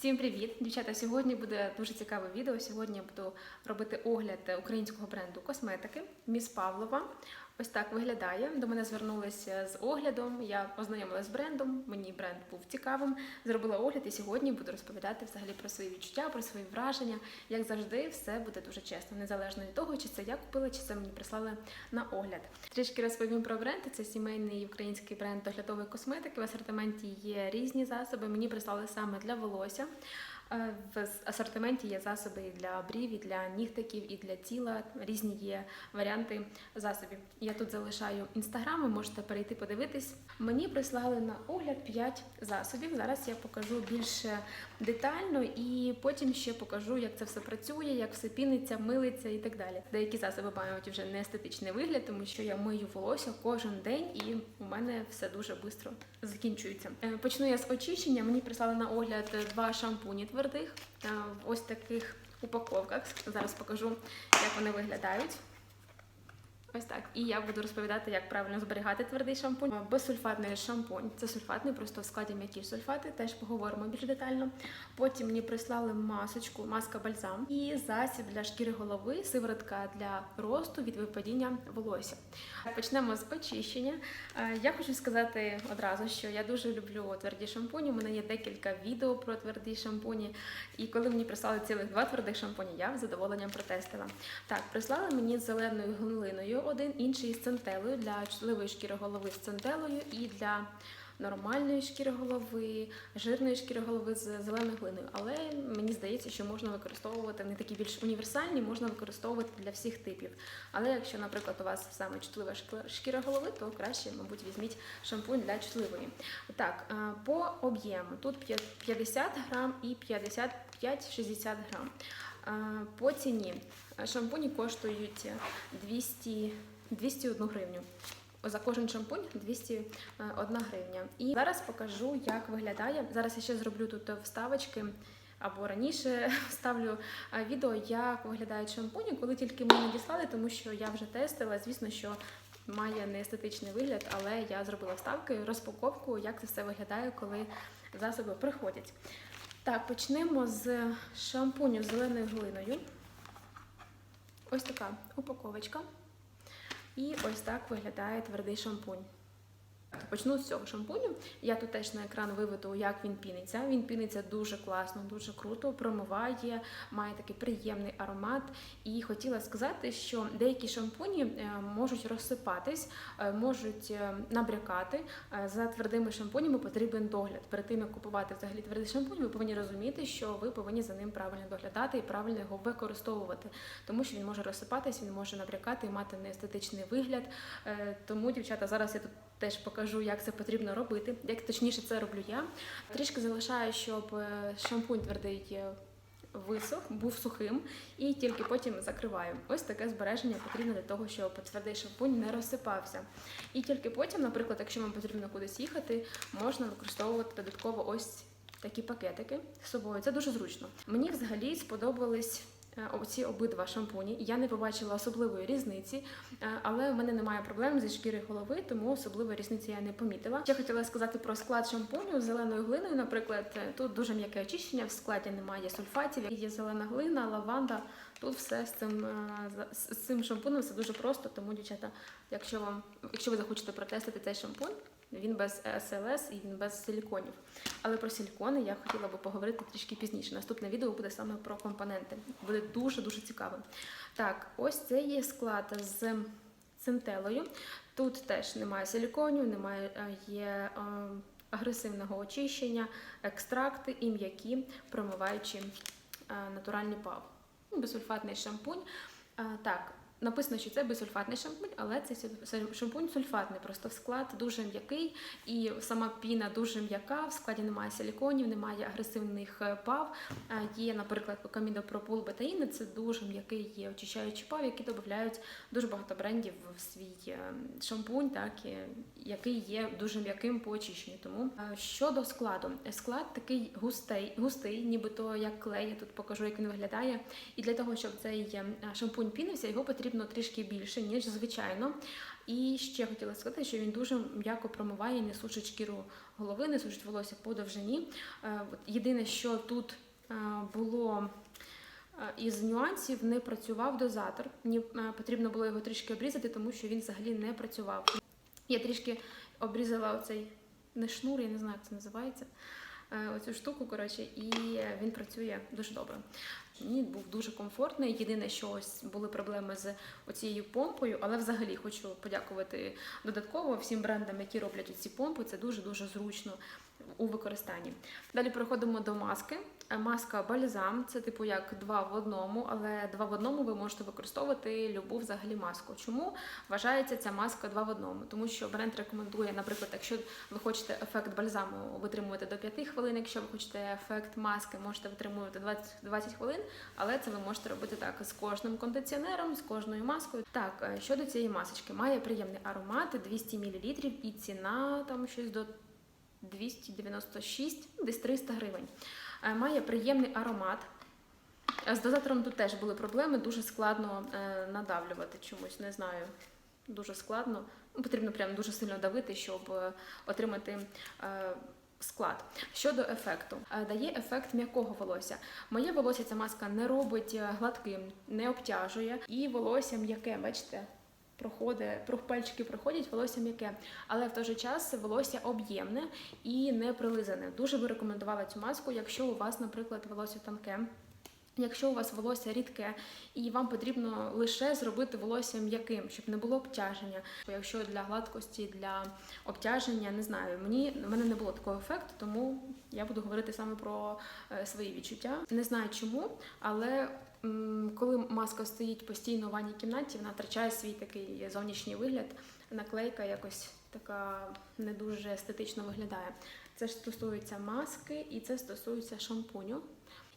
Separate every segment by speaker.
Speaker 1: Всім привіт, дівчата! Сьогодні буде дуже цікаве відео. Сьогодні я буду робити огляд українського бренду косметики Міс Павлова. Ось так виглядає. До мене звернулися з оглядом. Я ознайомилася з брендом. Мені бренд був цікавим. Зробила огляд і сьогодні буду розповідати взагалі про свої відчуття, про свої враження. Як завжди, все буде дуже чесно, незалежно від того, чи це я купила, чи це мені прислали на огляд. Трішки розповім про бренд. Це сімейний український бренд доглядової косметики. В асортименті є різні засоби. Мені прислали саме для волосся. Е, В асортименті є засоби і для брів, і для нігтиків, і для тіла. Різні є варіанти засобів. Я тут залишаю інстаграм, ви можете перейти подивитись. Мені прислали на огляд 5 засобів. Зараз я покажу більш детально і потім ще покажу, як це все працює, як все піниться, милиться і так далі. Деякі засоби мають вже не естетичний вигляд, тому що я мию волосся кожен день, і у мене все дуже швидко закінчується. Е, Почну я з очищення. Мені прислали на огляд два шампуні твердих е, ось таких упаковках. Зараз покажу, як вони виглядають. Ось так. І я буду розповідати, як правильно зберігати твердий шампунь. Безсульфатний шампунь. Це сульфатний, просто в складі м'які сульфати. Теж поговоримо більш детально. Потім мені прислали масочку, маска бальзам і засіб для шкіри голови, сиворотка для росту від випадіння волосся. Почнемо з очищення. Е, Я хочу сказати одразу, що я дуже люблю тверді шампуні. У мене є декілька відео про тверді шампуні. І коли мені прислали цілих два твердих шампуні, я з задоволенням протестила. Так, прислали мені зеленою один, інший з центелою для чутливої шкіри голови з центелою і для нормальної шкіри голови, жирної шкіри голови з зеленою глиною. Але мені здається, що можна використовувати вони такі більш універсальні, можна використовувати для всіх типів. Але якщо, наприклад, у вас саме чутлива шкіра- шкіра голови, то краще, мабуть, візьміть шампунь для чутливої. Так, е, по об'єму тут 50 грам і 55-60 грам. По ціні шампуні коштують 200, 201 гривню. За кожен шампунь 201 гривня. І зараз покажу, як виглядає. Зараз я ще зроблю тут вставочки. Або раніше ставлю відео, як виглядають шампуні, коли тільки мені надіслали, тому що я вже тестила. Звісно, що має не естетичний вигляд, але я зробила вставки, розпаковку, як це все виглядає, коли засоби приходять. Так, почнемо з шампуню з зеленою глиною. Ось така упаковочка. І ось так виглядає твердий шампунь. Почну з цього шампуню. Я тут теж на екран виведу, як він піниться. Він піниться дуже класно, дуже круто, промиває, має такий приємний аромат. І хотіла сказати, що деякі шампуні е, можуть розсипатись, е, можуть е, набрякати. За твердими шампунями потрібен догляд. Перед тим як купувати взагалі твердий шампунь, ви повинні розуміти, що ви повинні за ним правильно доглядати і правильно його використовувати, тому що він може розсипатись, він може набрякати і мати неестетичний вигляд. Тому, дівчата, зараз я тут теж покажу, як це потрібно робити. Як точніше це роблю я. Трішки залишаю, щоб е, шампунь твердий е, висох, був сухим, і тільки потім закриваю. Ось таке збереження потрібно для того, щоб твердий шампунь не розсипався. І тільки потім, наприклад, якщо вам потрібно кудись їхати, можна використовувати додатково ось такі пакетики з собою. Це дуже зручно. Мені взагалі сподобались. Е, Оці обидва шампуні. Я не побачила особливої різниці, е, але в мене немає проблем зі шкіри голови, тому особливої різниці я не помітила. Ще хотіла сказати про склад шампуню з зеленою глиною. Наприклад, е, тут дуже м'яке очищення, в складі немає сульфатів, є зелена глина, лаванда. Тут все з цим, з цим шампунем все дуже просто. Тому, дівчата, якщо вам, якщо ви захочете протестити цей шампунь, він без СЛС і він без силіконів. Але про силікони я хотіла би поговорити трішки пізніше. Наступне відео буде саме про компоненти. Буде дуже дуже цікавим. Так, ось це є склад з центелою. Тут теж немає силіконів, немає е, є е, агресивного очищення, екстракти і м'які промиваючі е, натуральний пав. Ну, Безсульфатний шампунь. Так, написано, що це безсульфатний шампунь, але це шампунь сульфатний. Просто склад дуже м'який і сама піна дуже м'яка. В складі немає силіконів, немає агресивних е, пав. Е, Є, наприклад, комідопропул бетаїни. Це дуже м'який є очищаючий пав, який додають дуже багато брендів в свій е, шампунь, так який є дуже м'яким по очищенню. Тому щодо складу, склад такий густий, густий, нібито як клей. Я тут покажу, як він виглядає. І для того, щоб цей шампунь пінився, його потрібно трішки більше, ніж звичайно. І ще хотіла сказати, що він дуже м'яко промиває, не сушить шкіру голови, не сушить волосся по довжині. Е, Єдине, що тут е, було е, із нюансів, не працював дозатор. Мені потрібно було його трішки обрізати, тому що він взагалі не працював. Я трішки обрізала оцей не шнур, я не знаю, як це називається. Оцю штуку, коротше, і він працює дуже добре. Мені був дуже комфортний. Єдине, що ось були проблеми з оцією помпою, але взагалі хочу подякувати додатково всім брендам, які роблять ці помпи. Це дуже дуже зручно у використанні. Далі переходимо до маски. Е, Маска бальзам це типу як два в одному, але два в одному ви можете використовувати любу взагалі маску. Чому вважається ця маска два в одному? Тому що бренд рекомендує, наприклад, якщо ви хочете ефект бальзаму витримувати до 5 хвилин, якщо ви хочете ефект маски, можете витримувати 20, 20 хвилин, але це ви можете робити так з кожним кондиціонером, з кожною маскою. Так, е, щодо цієї масочки, має приємний аромат 200 мл і ціна там щось до 296, ну, десь 300 гривень. Е, Має приємний аромат. Е, З дозатором тут теж були проблеми, дуже складно е, надавлювати чомусь, не знаю. Дуже складно. Ну, Потрібно прям дуже сильно давити, щоб отримати склад. Щодо ефекту, дає ефект м'якого волосся. Моє волосся ця маска не робить гладким, не обтяжує, і волосся м'яке, бачите. Проходить, про- пальчики проходять, волосся м'яке, але в той же час волосся об'ємне і не прилизане. Дуже би рекомендувала цю маску, якщо у вас, наприклад, волосся тонке. Якщо у вас волосся рідке і вам потрібно лише зробити волосся м'яким, щоб не було обтяження. Якщо для гладкості, для обтяження, не знаю, мені в мене не було такого ефекту, тому я буду говорити саме про е, свої відчуття. Не знаю чому, але коли маска стоїть постійно в ванній кімнаті, вона втрачає свій такий зовнішній вигляд. Наклейка якось така не дуже естетично виглядає. Це ж стосується маски і це стосується шампуню.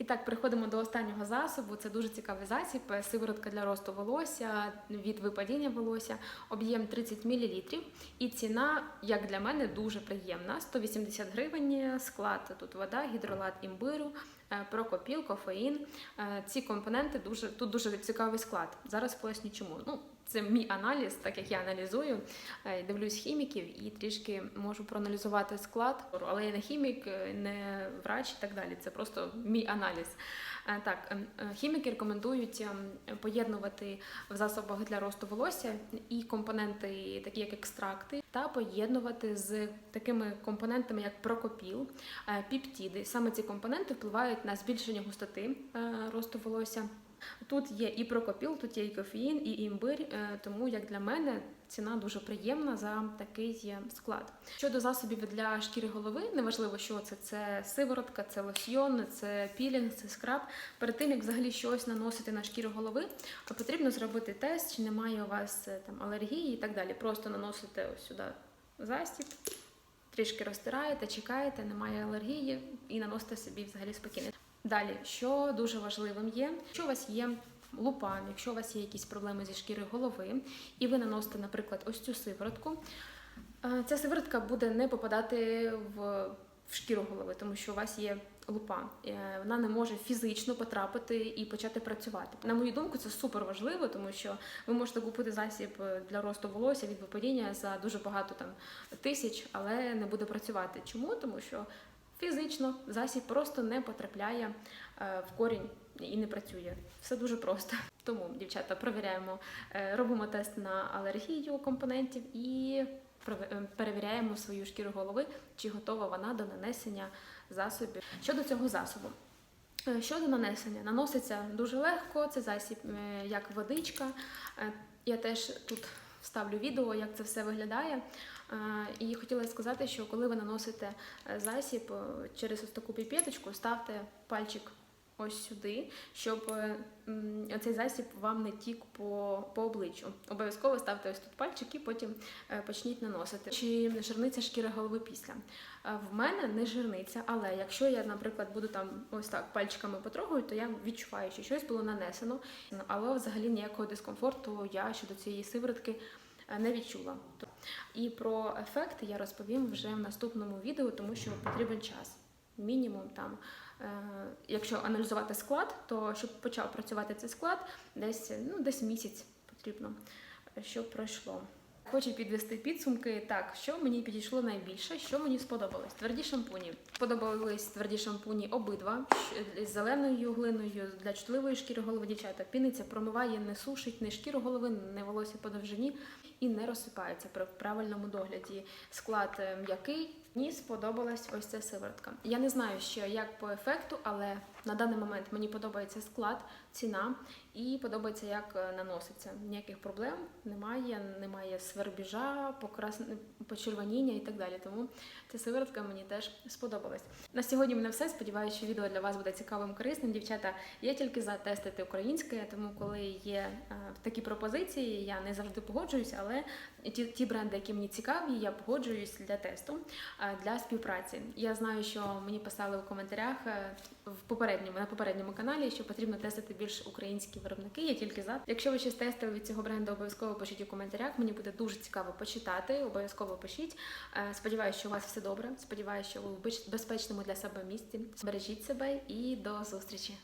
Speaker 1: І так, переходимо до останнього засобу. Це дуже цікавий засіб. е, Сиворотка для росту волосся від випадіння волосся, об'єм 30 мл. І ціна, як для мене, дуже приємна. 180 гривень. Склад тут вода, гідролат імбиру, е, прокопіл, кофеїн. Е, Ці компоненти дуже тут дуже цікавий склад. Зараз поясню чому. Ну, це мій аналіз, так як я аналізую, е, дивлюсь хіміків і трішки можу проаналізувати склад. Але я не хімік, е, не врач і так далі. Це просто мій аналіз. Е, Так, ем, хіміки рекомендують ем, поєднувати в засобах для росту волосся і компоненти, такі як екстракти, та поєднувати з такими компонентами, як прокопіл, піптіди. Саме ці компоненти впливають на збільшення густоти росту волосся. Тут є і прокопіл, тут є і кофеїн, і імбир, е, тому як для мене ціна дуже приємна за такий склад. Щодо засобів для шкіри голови, неважливо, що це, це сиворотка, це лосьйон, це пілінг, це скраб. Перед тим як взагалі щось наносити на шкіру голови, потрібно зробити тест, чи немає у вас е, там алергії і так далі. Просто наносите ось сюди застіб. Трішки розтираєте, чекаєте, немає алергії і наносите собі взагалі спокійно. Далі, що дуже важливим є, якщо у вас є лупа, якщо у вас є якісь проблеми зі шкірою голови, і ви наносите, наприклад, ось цю сиворотку, е, ця сиворотка буде не попадати в, в шкіру голови, тому що у вас є лупа. Е, Вона не може фізично потрапити і почати працювати. На мою думку, це супер важливо, тому що ви можете купити засіб е, для росту волосся від випадіння за дуже багато там тисяч, але не буде працювати. Чому? Тому що фізично засіб просто не потрапляє е, в корінь і не працює. Все дуже просто. Тому, дівчата, перевіряємо, е, робимо тест на алергію компонентів і е, перевіряємо свою шкіру голови, чи готова вона до нанесення засобів. Щодо цього засобу. Щодо нанесення, наноситься дуже легко, це засіб як водичка. Я теж тут вставлю відео, як це все виглядає. І хотіла сказати, що коли ви наносите е, засіб е, через ось таку піпеточку, ставте пальчик ось сюди, щоб е, цей засіб вам не тік по, по обличчю. Обов'язково ставте ось тут пальчик і потім почніть наносити. Чи жирниця шкіри голови після? В мене не жирниця, але якщо я, наприклад, буду там ось так пальчиками потрогаю, то я відчуваю, що щось було нанесено, але взагалі ніякого дискомфорту я щодо цієї сиворотки не відчула. І про ефекти я розповім вже в наступному відео, тому що потрібен час. Мінімум там, е, якщо аналізувати склад, то щоб почав працювати цей склад, десь, ну, десь місяць потрібно, е, щоб пройшло. Хочу підвести підсумки. Так, що мені підійшло найбільше, що мені сподобалось. Тверді шампуні. Сподобались тверді шампуні обидва з зеленою глиною для чутливої шкіри голови дівчата. Піниться, промиває, не сушить ні шкіру голови, не волосся по довжині і не розсипається при правильному догляді. Склад е, м'який. Мені сподобалась ось ця сиворотка. Я не знаю ще як по ефекту, але на даний момент мені подобається склад, ціна і подобається, як е, наноситься. Ніяких проблем немає, немає свербіжа, покрас... почервоніння і так далі. Тому ця сиворотка мені теж сподобалась. На сьогодні мене все. Сподіваюся, що відео для вас буде цікавим, корисним. Дівчата, я тільки за тестити українське, тому коли є е, такі пропозиції, я не завжди погоджуюсь, але ті, ті бренди, які мені цікаві, я погоджуюсь для тесту, е, для співпраці. Я знаю, що мені писали у коментарях в попередньому на попередньому каналі, що потрібно тестити більш українські виробники. Я тільки за. Якщо ви щось тестили від цього бренду, обов'язково пишіть у коментарях. Мені буде дуже цікаво почитати. Обов'язково пишіть. Е, Сподіваюся, що у вас все добре. Сподіваюся, що ви в безпечному для себе місці. Бережіть себе і до зустрічі.